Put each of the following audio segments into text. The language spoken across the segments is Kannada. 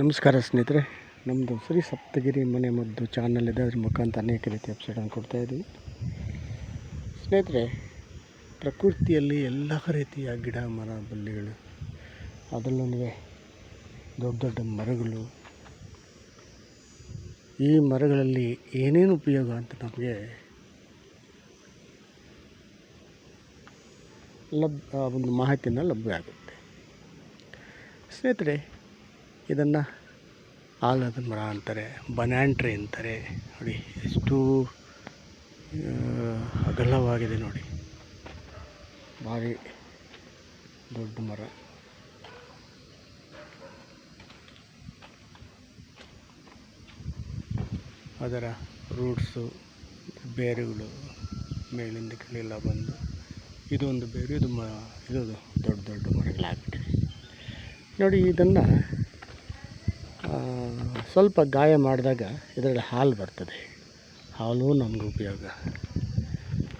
ನಮಸ್ಕಾರ ಸ್ನೇಹಿತರೆ ನಮ್ಮದು ಶ್ರೀ ಸಪ್ತಗಿರಿ ಮನೆ ಮದ್ದು ಚಾನಲ್ ಇದೆ, ಅದ್ರ ಮುಖಾಂತರ ಅನೇಕ ರೀತಿಯ ಕೊಡ್ತಾ ಇದ್ದೀವಿ. ಸ್ನೇಹಿತರೆ, ಪ್ರಕೃತಿಯಲ್ಲಿ ಎಲ್ಲ ರೀತಿಯ ಗಿಡ, ಮರ, ಬಳ್ಳಿಗಳು, ಅದರಲ್ಲೂ ದೊಡ್ಡ ದೊಡ್ಡ ಮರಗಳು. ಈ ಮರಗಳಲ್ಲಿ ಏನೇನು ಉಪಯೋಗ ಅಂತ ನಮಗೆ ಲಭ್ಯ ಒಂದು ಮಾಹಿತಿನ ಲಭ್ಯ ಆಗುತ್ತೆ. ಸ್ನೇಹಿತರೆ ಇದನ್ನು ಆಲದ ಮರ ಅಂತಾರೆ ಬನ್ಯಾನ್ ಟ್ರೀ ಅಂತಾರೆ. ನೋಡಿ, ಎಷ್ಟು ಅಗಲವಾಗಿದೆ ನೋಡಿ. ಭಾರಿ ದೊಡ್ಡ ಮರ. ಅದರ ರೂಟ್ಸು, ಬೇರುಗಳು ಮೇಲಿಂದ ಕೆಳೆಲ್ಲ ಬಂದು, ಇದೊಂದು ಬೇರು, ಇದು ಮ, ಇದು ದೊಡ್ಡ ದೊಡ್ಡ ಮರಗಳಾಗ್ಬಿಟ್ಟಿದೆ ನೋಡಿ, ಇದನ್ನು ಸ್ವಲ್ಪ ಗಾಯ ಮಾಡಿದಾಗ ಇದರಲ್ಲಿ ಹಾಲು ಬರ್ತದೆ. ಹಾಲು ನಮ್ಗೆ ಉಪಯೋಗ.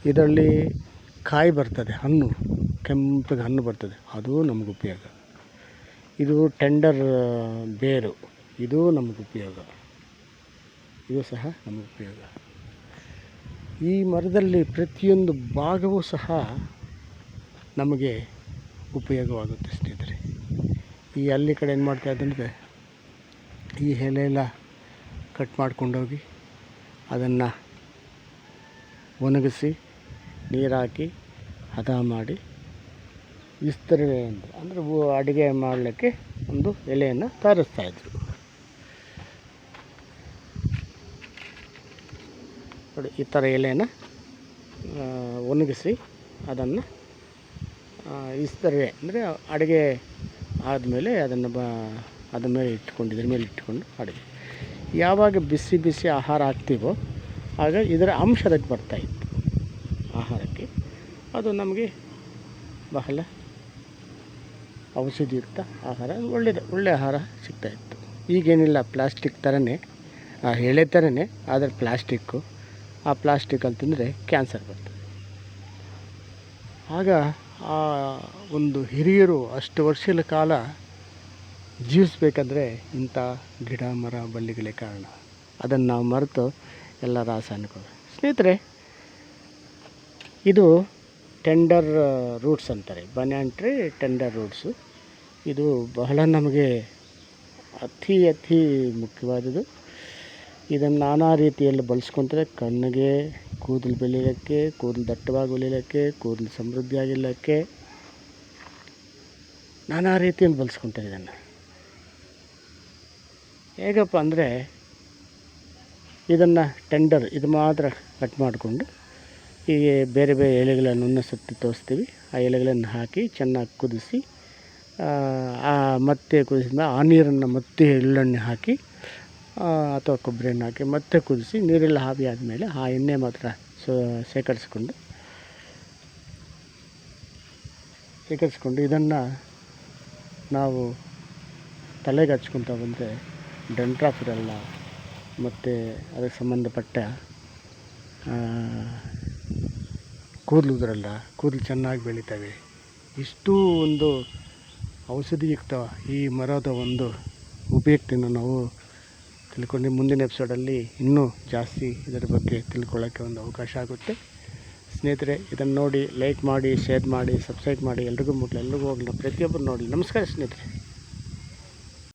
ಇದರಲ್ಲಿ ಕಾಯಿ ಬರ್ತದೆ, ಹಣ್ಣು, ಕೆಂಪಗೆ ಹಣ್ಣು ಬರ್ತದೆ, ಅದು ನಮ್ಗೆ ಉಪಯೋಗ. ಇದು ಟೆಂಡರ್ ಬೇರು, ಇದು ನಮ್ಗೆ ಉಪಯೋಗ. ಇದು ಸಹ ನಮಗೆ ಉಪಯೋಗ. ಈ ಮರದಲ್ಲಿ ಪ್ರತಿಯೊಂದು ಭಾಗವೂ ಸಹ ನಮಗೆ ಉಪಯೋಗವಾಗುತ್ತೆ ಸ್ನೇಹಿತರೆ. ಈ ಅಲ್ಲಿ ಕಡೆ ಏನು ಮಾಡ್ತಾ ಇದ್ದಂದರೆ ಈ ಎಲೆ ಎಲ್ಲ ಕಟ್ ಮಾಡ್ಕೊಂಡೋಗಿ ಅದನ್ನು ಒಣಗಿಸಿ ನೀರಾಕಿ ಹದ ಮಾಡಿ ವಿಸ್ತರಣೆ ಅಂತ ಅಂದರೆ ಅಡುಗೆ ಮಾಡಲಿಕ್ಕೆ ಒಂದು ಎಲೆಯನ್ನು ತಯಾರಿಸ್ತಾಯಿದ್ರು ನೋಡಿ, ಈ ಥರ ಎಲೆಯನ್ನು ಒಣಗಿಸಿ ಅದನ್ನು ವಿಸ್ತರಣೆ ಅಂದರೆ ಅಡುಗೆ ಆದಮೇಲೆ ಅದನ್ನು ಬ ಅದ್ರ ಮೇಲೆ ಇಟ್ಕೊಂಡು, ಇದ್ರ ಮೇಲೆ ಇಟ್ಕೊಂಡು ಮಾಡಿದ್ವಿ. ಯಾವಾಗ ಬಿಸಿ ಬಿಸಿ ಆಹಾರ ಹಾಕ್ತೀವೋ ಆಗ ಇದರ ಅಂಶ ಅದಕ್ಕೆ ಬರ್ತಾಯಿತ್ತು ಆಹಾರಕ್ಕೆ. ಅದು ನಮಗೆ ಬಹಳ ಔಷಧಿಯುಕ್ತ ಆಹಾರ ಒಳ್ಳೆಯದು ಒಳ್ಳೆಯ ಆಹಾರ ಸಿಗ್ತಾಯಿತ್ತು ಈಗೇನಿಲ್ಲ, ಪ್ಲಾಸ್ಟಿಕ್ ಥರನೇ ಆ ಎಳೆ ಥರನೇ ಆದರೆ ಪ್ಲಾಸ್ಟಿಕ್ಕು, ಆ ಪ್ಲಾಸ್ಟಿಕ್ ತಿಂದರೆ ಕ್ಯಾನ್ಸರ್ ಬರ್ತದೆ. ಆಗ ಆ ಒಂದು ಹಿರಿಯರು ಅಷ್ಟು ವರ್ಷಗಳ ಕಾಲ ಜೀವಿಸ್ಬೇಕಂದ್ರೆ ಇಂಥ ಗಿಡ, ಮರ, ಬಳ್ಳಿಗಳೇ ಕಾರಣ. ಅದನ್ನು ನಾವು ಮರೆತು ಎಲ್ಲ ರಾಸಾಯನಿಕ ಸ್ನೇಹಿತರೆ, ಇದು ಟೆಂಡರ್ ರೂಟ್ಸ್ ಅಂತಾರೆ. Banyan tree, tender roots. ಇದು ಬಹಳ ನಮಗೆ ಅತಿ ಅತಿ ಮುಖ್ಯವಾದದ್ದು. ಇದನ್ನು ನಾನಾ ರೀತಿಯಲ್ಲಿ ಬಳಸ್ಕೊತಾರೆ ಕಣ್ಣಿಗೆ, ಕೂದಲು ಬೆಳೀಲಿಕ್ಕೆ, ಕೂದಲು ದಟ್ಟವಾಗಿ ಬೆಳೀಲಿಕ್ಕೆ ಕೂದಲು ಸಮೃದ್ಧಿಯಾಗಿಲ್ಲಕ್ಕೆ ನಾನಾ ರೀತಿಯಲ್ಲಿ ಬಳಸ್ಕೊತಾರೆ ಇದನ್ನು. ಹೇಗಪ್ಪ ಅಂದರೆ ಇದನ್ನು ಟೆಂಡರ್ ಇದು ಮಾತ್ರ ಕಟ್ ಮಾಡಿಕೊಂಡು ಹೀಗೆ ಬೇರೆ ಬೇರೆ ಎಲೆಗಳನ್ನು ಸುತ್ತಿ ತೋರಿಸ್ತೀವಿ. ಆ ಎಲೆಗಳನ್ನು ಹಾಕಿ ಚೆನ್ನಾಗಿ ಕುದಿಸಿ ಆ, ಮತ್ತೆ ಕುದಿಸಿದ ಆ ನೀರನ್ನು ಮತ್ತೆ ಎಳ್ಳೆಣ್ಣೆ ಹಾಕಿ ಅಥವಾ ಕೊಬ್ಬರಿ ಎಣ್ಣೆ ಹಾಕಿ ಮತ್ತೆ ಕುದಿಸಿ ನೀರೆಲ್ಲ ಹಾವಿ ಆದಮೇಲೆ ಆ ಎಣ್ಣೆ ಮಾತ್ರ ಶೇಖರಿಸ್ಕೊಂಡು ಶೇಖರಿಸ್ಕೊಂಡು ಇದನ್ನು ನಾವು ತಲೆಗೆ ಹಚ್ಕೊತ ಬಂದರೆ ಡೆಂಟ್ರಾಫ್ ಇರಲ್ಲ ಮತ್ತು ಅದಕ್ಕೆ ಸಂಬಂಧಪಟ್ಟ ಕೂದಲು ಉದುರಲ್ಲ ಕೂದಲು ಚೆನ್ನಾಗಿ ಬೆಳೀತವೆ. ಇಷ್ಟು ಒಂದು ಔಷಧಿಯುಕ್ತ ಈ ಮರದ ಒಂದು ಉಪಯುಕ್ತನ ನಾವು ತಿಳ್ಕೊಂಡು ಮುಂದಿನ ಎಪಿಸೋಡಲ್ಲಿ ಇನ್ನೂ ಜಾಸ್ತಿ ಇದರ ಬಗ್ಗೆ ತಿಳ್ಕೊಳ್ಳೋಕ್ಕೆ ಒಂದು ಅವಕಾಶ ಆಗುತ್ತೆ. ಸ್ನೇಹಿತರೆ, ಇದನ್ನು ನೋಡಿ, ಲೈಕ್ ಮಾಡಿ, ಶೇರ್ ಮಾಡಿ, ಸಬ್ಸ್ಕ್ರೈಬ್ ಮಾಡಿ, ಎಲ್ರಿಗೂ ಮುಟ್ಲಿ ಎಲ್ರಿಗೂ ಹೋಗಲಿ ಪ್ರತಿಯೊಬ್ಬರು ನೋಡಿ. ನಮಸ್ಕಾರ ಸ್ನೇಹಿತರೆ.